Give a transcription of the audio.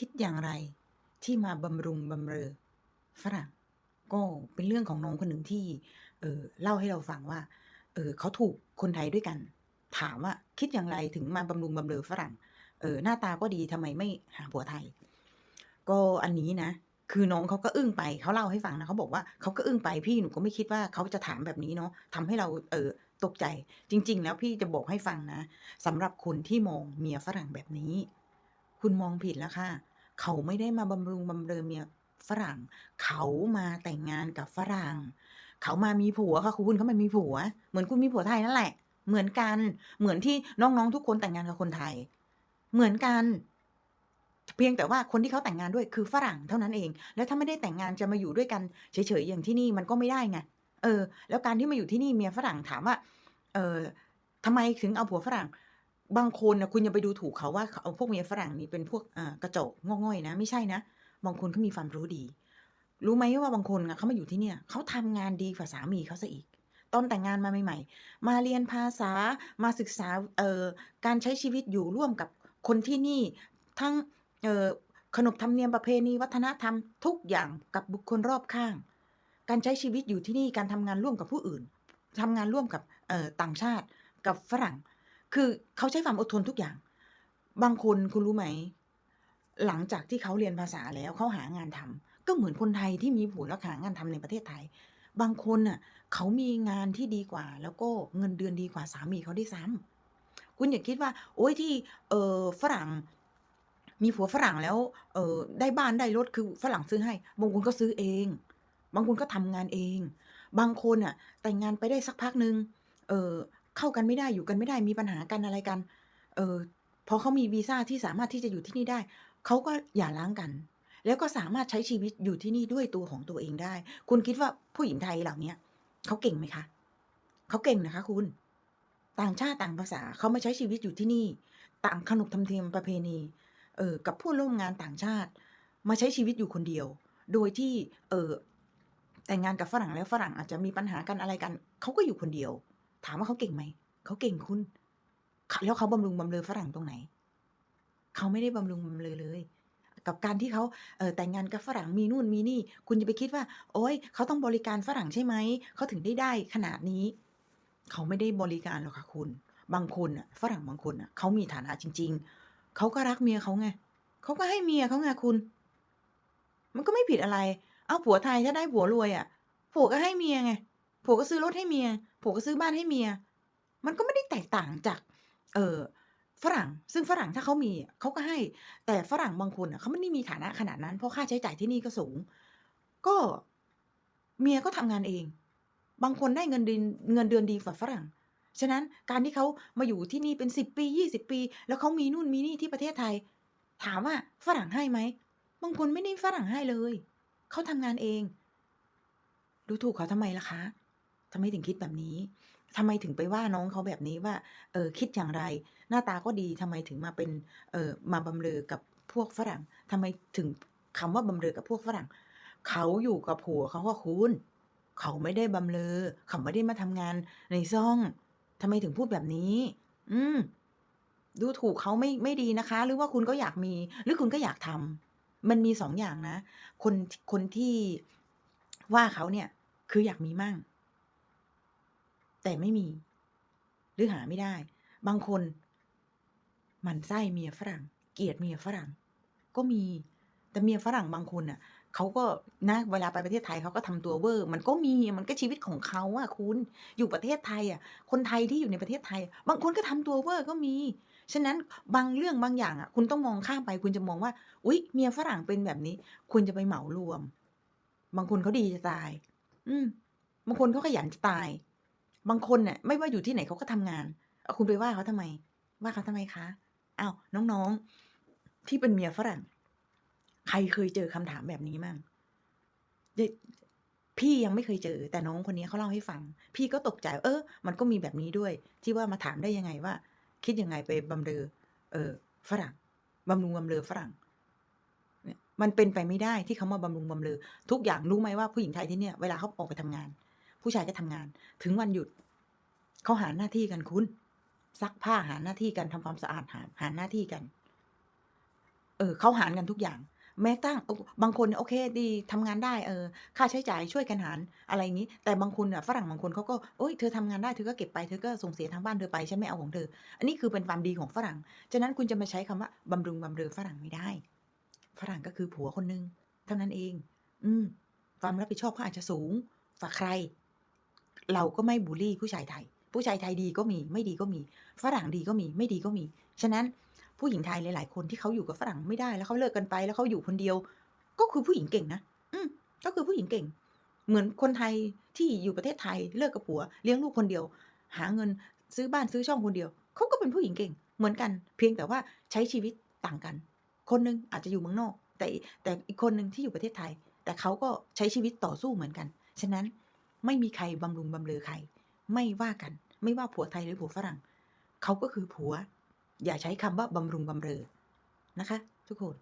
คิดอย่างไร ที่มาบำรุงบำเรอฝรั่งก็เป็นเรื่องของน้องคนหนึ่งที่ เออเล่าให้เราฟังว่า เออเขาถูกคนไทยด้วยกัน ถามว่าคิดอย่างไรถึงมาบำรุงบำเรอฝรั่ง เออหน้าตาก็ดีทำไมไม่หาผัวไทย ก็อันนี้นะคือน้องเขาก็อึ้งไปเขาเล่าให้ฟังนะเขาบอกว่าเขาก็อึ้งไปพี่หนูก็ไม่คิดว่าเขาจะถามแบบนี้เนาะทำให้เราเออตกใจ จริง ๆ แล้วพี่จะบอกให้ฟังนะสำหรับคนที่มองเมียฝรั่งแบบนี้ คุณมองผิดแล้วค่ะ เขาไม่ได้มาบำรุงบำเรอเมียฝรั่ง เขามาแต่งงานกับฝรั่ง เขามามีผัวค่ะคุณเขามามีผัว เหมือนคุณมีผัวไทยนั่นแหละ เหมือนกัน เหมือนที่น้องๆทุกคนแต่งงานกับคนไทย เหมือนกัน เพียงแต่ว่าคนที่เขาแต่งงานด้วยคือฝรั่งเท่านั้นเอง แล้วถ้าไม่ได้แต่งงานจะมาอยู่ด้วยกันเฉยๆอย่างที่นี่มันก็ไม่ได้ไง เออ แล้วการที่มาอยู่ที่นี่เมียฝรั่งถามว่า เออทำไมถึงเอาผัวฝรั่ง บางคนนะคุณอย่าไปดูถูกเขาว่าเขาเอาพวกเมียฝรั่งนี่เป็นพวกกระจกง่อยๆนะ ไม่ใช่นะ บางคนเขามีความรู้ดี รู้ไหมว่าบางคนเขามาอยู่ที่เนี่ยเขาทำงานดีกว่าสามีเขาเสียอีก ตอนแต่งงานมาใหม่ ๆ มาเรียนภาษามาศึกษาเอ่อการใช้ชีวิตอยู่ร่วมกับคนที่นี่ทั้งเอ่อขนบธรรมเนียมประเพณีวัฒนธรรมทุกอย่างกับบุคคลรอบข้าง การใช้ชีวิตอยู่ที่นี่การทำงานร่วมกับผู้อื่นทำงานร่วมกับต่างชาติกับฝรั่ง คือเขาใช้ความอดทนทุกอย่าง บางคนคุณรู้ไหม หลังจากที่เขาเรียนภาษาแล้วเขาหางานทำก็เหมือนคนไทยที่มีผัวแล้วหางานทำในประเทศไทย บางคนน่ะ เขามีงานที่ดีกว่า แล้วก็เงินเดือนดีกว่าสามีเขาได้ซ้ำคุณอย่าคิดว่า โอ๊ยที่ เออฝรั่ง มีผัวฝรั่งแล้ว เออได้บ้านได้รถคือฝรั่งซื้อให้บางคนก็ซื้อเอง บางคนก็ทำงานเอง บางคนน่ะ แต่งงานไปได้สักพักหนึ่งเออ เข้ากันไม่ได้อยู่กันไม่ได้มีปัญหากันอะไรกัน เออพอเขามีวีซ่าที่สามารถที่จะอยู่ที่นี่ได้เขาก็หย่าร้างกัน แล้วก็สามารถใช้ชีวิตอยู่ที่นี่ด้วยตัวของตัวเองได้ คุณคิดว่าผู้หญิงไทยเหล่านี้เขาเก่งไหมคะเขาเก่งนะคะ คุณ ต่างชาติต่างภาษาเขามาใช้ชีวิตอยู่ที่นี่ ต่างขนบธรรมเนียมประเพณี เออกับผู้ร่วมงานต่างชาติ มาใช้ชีวิตอยู่คนเดียว โดยที่ เออแต่งงานกับฝรั่งแล้วฝรั่งอาจจะมีปัญหากันอะไรกันเขาก็อยู่คนเดียว ถามว่าเขาเก่งไหม เขาเก่งคุณ แล้วเขาบำรุงบำเรอฝรั่งตรงไหน เขาไม่ได้บำรุงบำเรอเลย กับการที่เขาเแต่งงานกับฝรั่งมีนู่นมีนี่ คุณอย่าไปคิดว่า โอ๊ยเขาต้องบริการฝรั่งใช่ไหม เขาถึงได้ได้ขนาดนี้ เขาไม่ได้บริการหรอกค่ะคุณ บางคนน่ะ ฝรั่งบางคนน่ะ เขามีฐานะจริง ๆ เขาก็รักเมียเขาไง เขาก็ให้เมียเขาไงคุณ มันก็ไม่ผิดอะไร เอาผัวไทยถ้าได้ผัวรวยอะผัวก็ให้เมียไง ผัวก็ซื้อรถให้เมีย ผัวก็ซื้อบ้านให้เมีย มันก็ไม่ได้แตกต่างจาก เอ่อฝรั่ง ซึ่งฝรั่งถ้าเขามีเขาก็ให้ แต่ฝรั่งบางคนน่ะเขาไม่ได้มีฐานะขนาดนั้น เพราะค่าใช้จ่ายที่นี่ก็สูง ก็เมียก็ทำงานเอง บางคนได้เงินดินเงินเดือนดีกว่าฝรั่ง ฉะนั้นการที่เขามาอยู่ที่นี่เป็น10ปี20ปี แล้วเขามีนู่นมีนี่ที่ประเทศไทย ถามว่าฝรั่งให้ไหม บางคนไม่ได้ฝรั่งให้เลย เขาทำงานเอง ดูถูกเขาทำไมล่ะคะ ทำไมถึงคิดแบบนี้ทำไมถึงไปว่าน้องเขาแบบนี้ว่า เออคิดอย่างไร หน้าตาก็ดีทำไมถึงมาเป็น เออมาบำเรอกับพวกฝรั่งทำไมถึงคำว่าบำเรอกับพวกฝรั่ง เขาอยู่กับผัวเขาอะคุณ เขาไม่ได้บำเรอเขาไม่ได้มาทำงานในซ่องทำไมถึงพูดแบบนี้ อืม ดูถูกเขาไม่ไม่ดีนะคะ หรือว่าคุณก็อยากมี หรือคุณก็อยากทำมันมี2องอย่างนะ คนคนที่ว่าเขาเนี่ย คืออยากมีมั่ง แต่ไม่มี หรือหาไม่ได้ บางคนมันไส้เมียฝรั่ง เกลียดเมียฝรั่ง ก็มี แต่เมียฝรั่งบางคนน่ะเขาก็นะเวลาไปประเทศไทยเขาก็ทำตัวเวอร์ มันก็มีมันก็ชีวิตของเขาอะคุณอยู่ประเทศไทยอะคนไทยที่อยู่ในประเทศไทย บางคนก็ทำตัวเวอร์ก็มี ฉะนั้นบางเรื่องบางอย่างอะ คุณต้องมองข้ามไป คุณจะมองว่าอุ๊ย เมียฝรั่งเป็นแบบนี้ คุณจะไปเหมารวม บางคนเขาดีจะตาย อืมบางคนเขาขยันจะตาย บางคนน่ะไม่ว่าอยู่ที่ไหนเขาก็ทำงานอ้าคุณไปว่าเขาทำไม ว่าเขาทำไมคะอ้าวน้องๆ ที่เป็นเมียฝรั่ง ใครเคยเจอคำถามแบบนี้มั่ง?พี่ยังไม่เคยเจอ แต่น้องคนนี้เขาเล่าให้ฟัง พี่ก็ตกใจ เออ มันก็มีแบบนี้ด้วย ที่ว่ามาถามได้ยังไงว่า คิดยังไงไปบำเรอ เออ ฝรั่งบำรุงบำเรอฝรั่งมันเป็นไปไม่ได้ที่เขามาบำรุงบำเรอทุกอย่างรู้ไหมว่าผู้หญิงไทยที่เนี่ยเวลาเขาออกไปทำงาน ผู้ชายก็ทำงาน ถึงวันหยุดเขาหาหน้าที่กันคุณซักผ้าหาหน้าที่กันทำความสะอาดหาหาหน้าที่กัน เออเขาหารกันทุกอย่าง แม้กระทั่งบางคนโอเค ดีทำงานได้เออ ค่าใช้จ่ายช่วยกันหารอะไรงี้ แต่บางคนน่ะฝรั่งบางคนเขาก็โอ๊ยเธอทำงานได้เธอก็เก็บไปเธอก็ส่งเสียทางบ้านเธอไปฉันไม่เอาของเธอ อันนี้คือเป็นความดีของฝรั่ง ฉะนั้นคุณจะมาใช้คำว่าบำรุงบำเรอฝรั่งไม่ได้ ฝรั่งก็คือผัวคนหนึ่งเท่านั้นเอง อืม ความรับผิดชอบเขาอาจจะสูงกว่าใคร เราก็ไม่บุลลี่ผู้ชายไทย ผู้ชายไทยดีก็มีไม่ดีก็มี ฝรั่งดีก็มีไม่ดีก็มี ฉะนั้นผู้หญิงไทยหลาย ๆ คนที่เขาอยู่กับฝรั่งไม่ได้แล้วเขาเลิกกันไปแล้วเขาอยู่คนเดียว ก็คือผู้หญิงเก่งนะอืมก็คือผู้หญิงเก่ง เหมือนคนไทยที่อยู่ประเทศไทยเลิกกับผัว เลี้ยงลูกคนเดียว หาเงินซื้อบ้านซื้อช่องคนเดียวเขาก็เป็นผู้หญิงเก่ง เหมือนกัน เพียงแต่ว่าใช้ชีวิตต่างกัน คนหนึ่งอาจจะอยู่เมืองนอก แต่แต่อีกคนหนึ่งที่อยู่ประเทศไทย แต่เขาก็ใช้ชีวิตต่อสู้เหมือนกัน ฉะนั้น ไม่มีใครบำรุงบำเรอใคร ไม่ว่ากัน ไม่ว่าผัวไทยหรือผัวฝรั่ง เขาก็คือผัว อย่าใช้คำว่าบำรุงบำเรอนะคะ ทุกคน